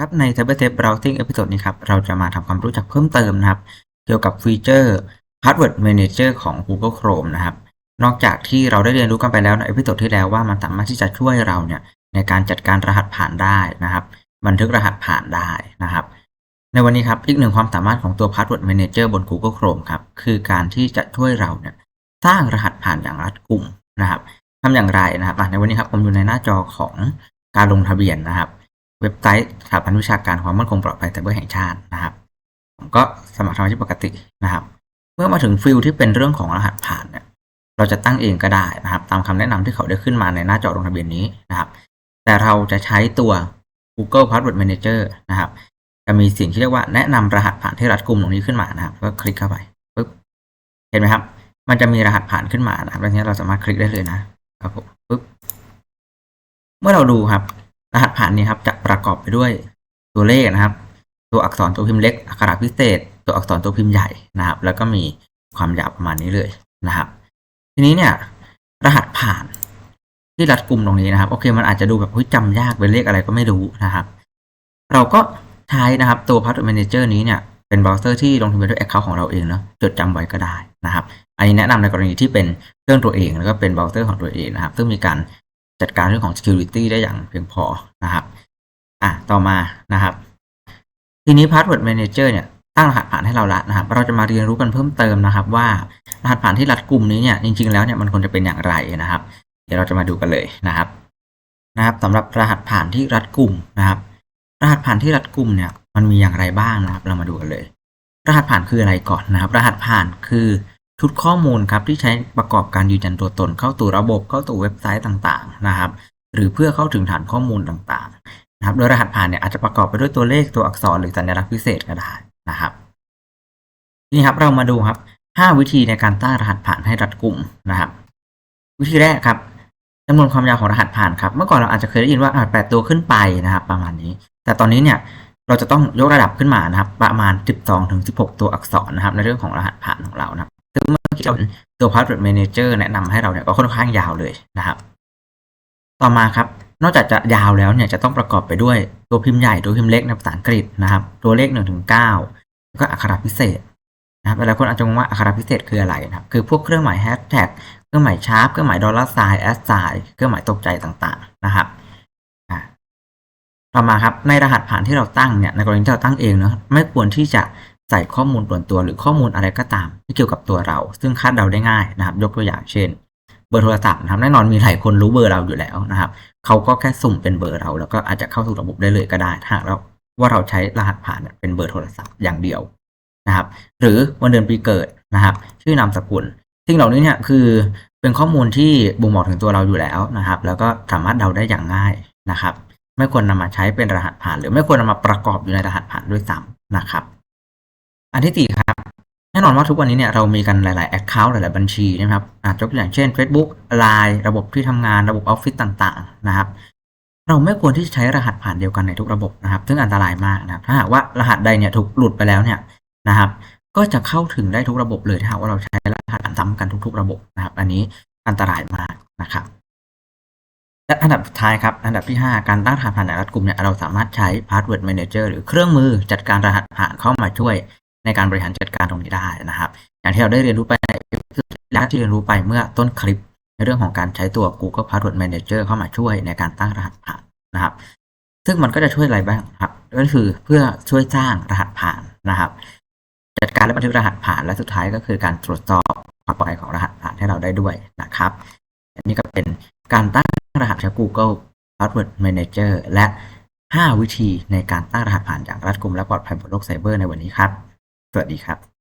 ครับใน CyberSafe Browsing Episode นี้ครับเราจะมาทำความรู้จักเพิ่มเติมนะครับ เกี่ยวกับฟีเจอร์ Password Manager ของ Google Chrome นะครับ นอกจากที่เราได้เรียนรู้กันไปแล้วในเอพิโซดที่แล้วว่ามันสามารถที่จะช่วยเราเนี่ยในการจัดการรหัสผ่านได้นะครับ บันทึกรหัสผ่านได้นะครับ ในวันนี้ครับอีกหนึ่งความสามารถของตัว Password Manager บน Google Chrome ครับคือการที่จะช่วยเราเนี่ยสร้างรหัสผ่านอย่างรัดกุมนะครับทำอย่างไรนะครับในวันนี้ครับผมอยู่ในหน้าจอของการลงทะเบียนนะครับ เว็บไซต์สถาบันวิชาการความมั่นคงปลอดภัยไซเบอร์แห่งชาตินะครับ ผมก็สมัครสมาชิกปกตินะครับ เมื่อมาถึงฟิลที่เป็นเรื่องของรหัสผ่านเนี่ยเราจะตั้งเองก็ได้นะครับ ตามคำแนะนำที่เขาได้ขึ้นมาในหน้าจอลงทะเบียนนี้นะครับ แต่เราจะใช้ตัว Google Password Manager นะครับ จะมีสิ่งที่เรียกว่าแนะนำรหัสผ่านที่รัดกลุ่มตรงนี้ขึ้นมานะครับก็คลิกเข้าไปปึ๊บเห็นไหมครับ มันจะมีรหัสผ่านขึ้นมานะครับแล้วนี้เราสามารถคลิกได้เลยนะครับผมปึ๊บเมื่อเราดูครับ รหัสผ่านนี้ครับจะประกอบไปด้วยตัวเลขนะครับ ตัวอักษรตัวพิมพ์เล็ก อักขระพิเศษ ตัวอักษรตัวพิมพ์ใหญ่นะครับ แล้วก็มีความยาวประมาณนี้เลยนะครับ ทีนี้เนี่ยรหัสผ่านที่รัดกลุ่มตรงนี้นะครับ โอเค มันอาจจะดูแบบเฮ้ยจำยากเป็นเลขอะไรก็ไม่รู้นะครับ เราก็ใช้นะครับตัว Password Manager นี้เนี่ยเป็นเบราว์เซอร์ที่ลงทะเบียนด้วย Account ของเราเองเนาะจดจำไว้ก็ได้นะครับ อันนี้แนะนำในกรณีที่เป็นเครื่องตัวเอง แล้วก็เป็นเบราว์เซอร์ของตัวเองนะครับ ซึ่งมีการ จัดการเรื่องของ security ได้อย่างเพียงพอนะครับอะต่อมานะครับ ทีนี้ Password Manager เนี่ยตั้งรหัสผ่านให้เราละนะครับ เราจะมาเรียนรู้กันเพิ่มเติมนะครับว่ารหัสผ่านที่รัดกลุ่มนี้เนี่ยจริงๆแล้วเนี่ยมันควรจะเป็นอย่างไรนะครับ เดี๋ยวเราจะมาดูกันเลยนะครับนะครับสำหรับรหัสผ่านที่รัดกลุ่มนะครับ รหัสผ่านที่รัดกลุ่มเนี่ยมันมีอย่างไรบ้างนะครับ เรามาดูกันเลย รหัสผ่านคืออะไรก่อนนะครับ รหัสผ่านคือ ชุดข้อมูลครับที่ใช้ประกอบการยืนยันตัวตนเข้าสู่ระบบเข้าสู่เว็บไซต์ต่างๆนะครับ หรือเพื่อเข้าถึงฐานข้อมูลต่างๆนะครับ โดยรหัสผ่านเนี่ยอาจจะประกอบไปด้วยตัวเลขตัวอักษรหรือสัญลักษณ์พิเศษก็ได้นะครับนี้ครับเรามาดูครับ 5 วิธีในการตั้งรหัสผ่านให้รัดกุมนะครับ วิธีแรกครับจำนวนความยาวของรหัสผ่านครับเมื่อก่อนเราอาจจะเคยได้ยินว่าแปดตัวขึ้นไปนะครับ ประมาณนี้ แต่ตอนนี้เนี่ยเราจะต้องยกระดับขึ้นมานะครับ ประมาณ 12ถึง16 ตัวอักษรนะครับ ในเรื่องของรหัสผ่านของเรานะครับ ซึ่งเมื่อกี้เราตัว Password Manager แนะนำให้เราเนี่ยก็ค่อนข้างยาวเลยนะครับ ต่อมาครับ นอกจากจะยาวแล้วเนี่ยจะต้องประกอบไปด้วยตัวพิมพ์ใหญ่ตัวพิมพ์เล็กในภาษาอังกฤษนะครับ ตัวเลข1ถึง9แล้วก็อักขระพิเศษนะครับหลายคนอาจจะงงว่าอักขระพิเศษคืออะไรนะครับ คือพวกเครื่องหมายแฮชแท็กเครื่องหมายชาร์ปเครื่องหมายดอลลาร์ไซน์แอสไซน์เครื่องหมายตกใจต่างๆนะครับต่อมาครับในรหัสผ่านที่เราตั้งเนี่ยในกรณีที่เราตั้งเองเนาะไม่ควรที่จะ ใส่ข้อมูลส่วนตัวหรือข้อมูลอะไรก็ตาม ที่เกี่ยวกับตัวเรา ซึ่งคาดเดาได้ง่ายนะครับ ยกตัวอย่างเช่น เบอร์โทรศัพท์นะครับแน่นอนมีหลายคนรู้เบอร์เราอยู่แล้วนะครับเขาก็แค่สุ่มเป็นเบอร์เรา แล้วก็อาจจะเข้าสู่ระบบได้เลยก็ได้ถ้าหากเราว่าเราใช้รหัสผ่านเป็นเบอร์โทรศัพท์อย่างเดียวนะครับ หรือวันเดือนปีเกิดนะครับ ชื่อนามสกุลสิ่งเหล่านี้เนี่ยคือเป็นข้อมูลที่บ่งบอกถึงตัวเราอยู่แล้วนะครับ แล้วก็สามารถเดาได้อย่างง่ายนะครับ ไม่ควรนำมาใช้เป็นรหัสผ่าน หรือไม่ควรนำมาประกอบอยู่ในรหัสผ่านด้วยซ้ำนะครับ อันที่สี่ครับแน่นอนว่าทุกวันนี้เนี่ยเรามีกันหลาย ๆ Account หลาย ๆ บัญชีนะครับอาจยกตัวอย่างเช่น Facebook Line ระบบที่ทำงานระบบออฟฟิศต่าง ๆ นะครับ เราไม่ควรที่จะใช้รหัสผ่านเดียวกันในทุกระบบนะครับ ซึ่งอันตรายมากนะครับ ถ้าหากว่ารหัสใดเนี่ยถูกหลุดไปแล้วเนี่ยนะครับ ก็จะเข้าถึงได้ทุกระบบเลยถ้าหากว่าเราใช้รหัสซ้ำกันทุก ๆ ระบบนะครับ อันนี้อันตรายมากนะครับและอันดับสุดท้ายครับ อันดับที่ 5 การตั้งรหัสผ่านในรัฐกลุ่มเนี่ยเราสามารถใช้ Password Manager หรือเครื่องมือจัดการรหัสผ่านเข้ามาช่วย ในการบริหารจัดการตรงนี้ได้นะครับ อย่างที่เราได้เรียนรู้ไปในและที่เรียนรู้ไปเมื่อต้นคลิป ในเรื่องของการใช้ตัว Google Password Manager เข้ามาช่วยในการตั้งรหัสผ่านนะครับ ซึ่งมันก็จะช่วยอะไรบ้างครับก็คือเพื่อช่วยสร้างรหัสผ่านนะครับ จัดการและบันทึกรหัสผ่านและสุดท้ายก็คือการตรวจสอบความปลอดภัยของรหัสผ่านให้เราได้ด้วยนะครับ อันนี้ก็เป็นการตั้งรหัสใช้ Google Password Manager และ 5 วิธีในการตั้งรหัสผ่านอย่างรัดกุมและปลอดภัยบนโลกไซเบอร์ในวันนี้ครับ วัสดีครับ